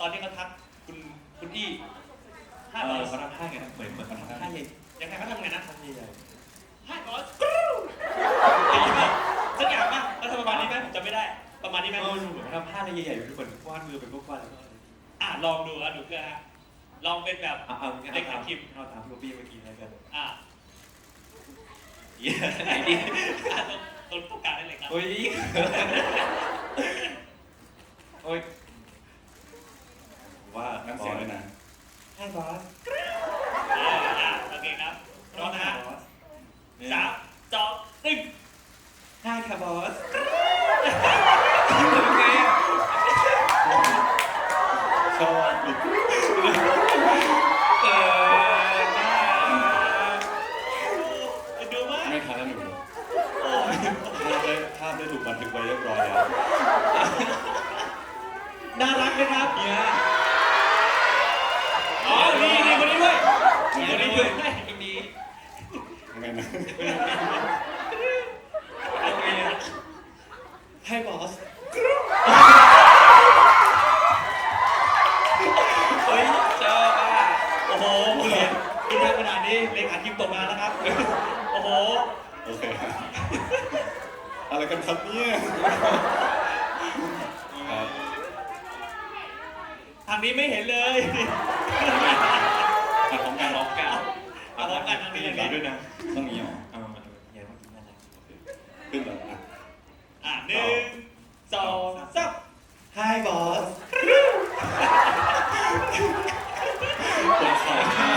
ตอนที่เขาทักคุณคุณอี้เอห้าบออสเขาทำท่าไงนะเหมือนเหมือนเขาทำท่าท่าใหญ่ยังไงเขาทำไงนะท่าใหญ่ห้าบอสอย่างนี้ป่ะสักอย่างป่ะแล้วทำประมาณนี้ไหมผมจำไม่ได้ ประมาณนี้ไหมเออดูเหมือนเขาทำท่าอะไรใหญ่ๆเหมือนวาดมือเป็นพวกวาดแล้วก็อะลองดูอะดูเพื่อฮะลองเป็นแบบเอาเอางั้นเด็เอากตามคิมเอาตามพี่บ๊อบบี้เมื่อกี้แล้วกันอะเหี้ยไหนดีอะตรงตรงกลางได้เลยครับโอ้ยโอ้ย อสอะอะโอเคครับพร้อมนะฮะบอสสามสองหนึ่งให้ค่ะบอสทำไงอะชอบหลุดเออได้เอ็นดูมากไม่ทันแล้วหนูโอ้ย ภาพได้ภาพได้ถูกบันทึกไว้เรียบร้อยแล้ว น่ารักนะครับ เนี่ย อ๋อนี่นี่คนนี้ด้วย มีคนนี้ด้วยตรงนี้ยังไงนะเอาไงอะให้บอสเฮ้ยชอบอะโอ้โหคุณเรียนคุณทำขนาดนี้เลขาทีมตกงานแล้วครับ โอ้โห โอเคอะไรกันครับเนี่ยครับ ทางนี้ไม่เห็นเลย กันทางนี้เลยนี้ด้วยนะต้องนี้เหรอเอามาดูอย่างเมื่อกี้น่ารักโอเคขึ้นแล้วอะอะหนึ่งสองสามให้บอสปวดคอน่า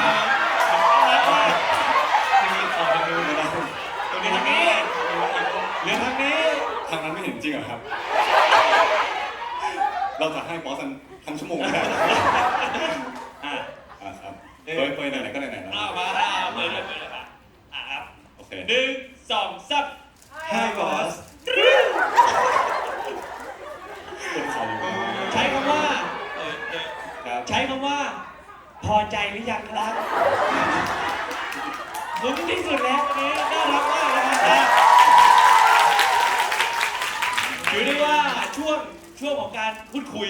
รักมากมีคอดูไม่ได้ตรงนี้ทางนี้เหลือทางนี้ทางนั้นไม่เห็นจริงเหรอครับ เราจะให้บอสกันทั้งชั่วโมงไม่ได้เหรออะอะครับเปิดเปิดไหนๆก็ไหนๆแล้ว เอามา เอดเลยเปิดเลยมาอะครับโอเคหนึ่งสองสามให้บอสปวดคออยู่ใช้คำว่าเออเออครับ ใช้คำว่า พอใจหรือยังครับคุ้มที่สุดแล้ววันนี้น่ารักมากนะครับถือได้ว่าช่วงช่วงของการพูดคุย